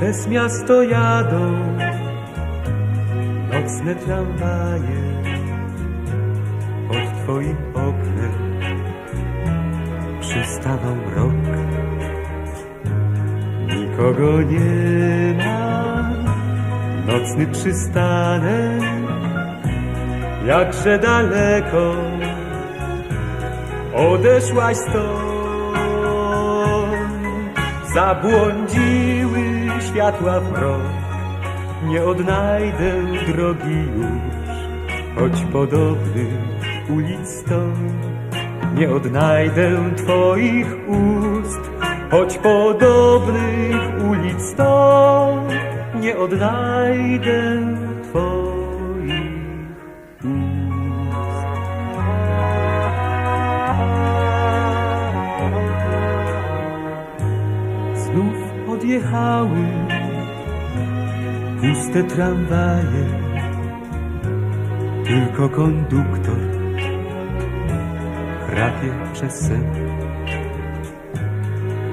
Przez miasto jadą nocne tramwaje pod twoim oknem przystawał mrok. Nikogo nie ma, nocny przystanek, jakże daleko odeszłaś stąd. Zabłądziły światła mrok, nie odnajdę drogi już, choć podobnych ulic stąd. Nie odnajdę twoich ust, choć podobnych ulic stąd. Nie odnajdę twoich odjechały puste tramwaje, tylko konduktor chrapie przez sen.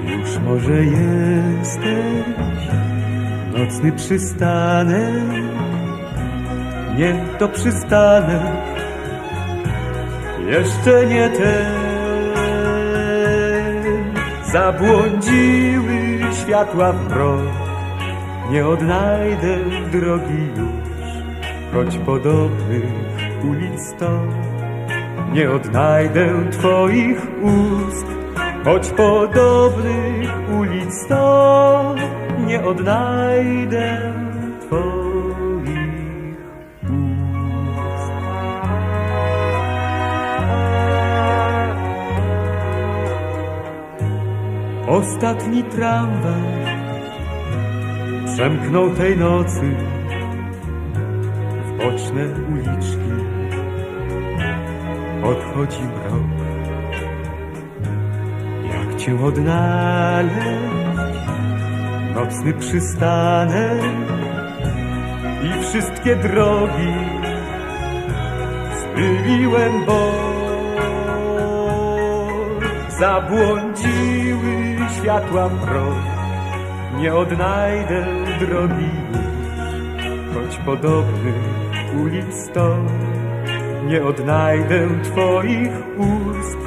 Już może jesteś nocny przystanek, nie to przystanek, jeszcze nie ten. Zabłądziły światła w nie odnajdę drogi już, choć podobnych ulic stąd. Nie odnajdę twoich ust, choć podobnych ulic stąd. Nie odnajdę twoich Ostatni tramwaj przemknął tej nocy w boczne uliczki. Odchodzi mrok. Jak cię odnaleźć? Nocny przystanek i wszystkie drogi zmyliłem, bo zabłądziły światła mrok. Nie odnajdę drogi choć podobnych ulic stąd. Nie odnajdę twoich ust,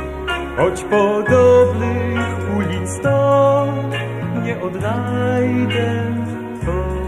choć podobnych ulic stąd. Nie odnajdę twoich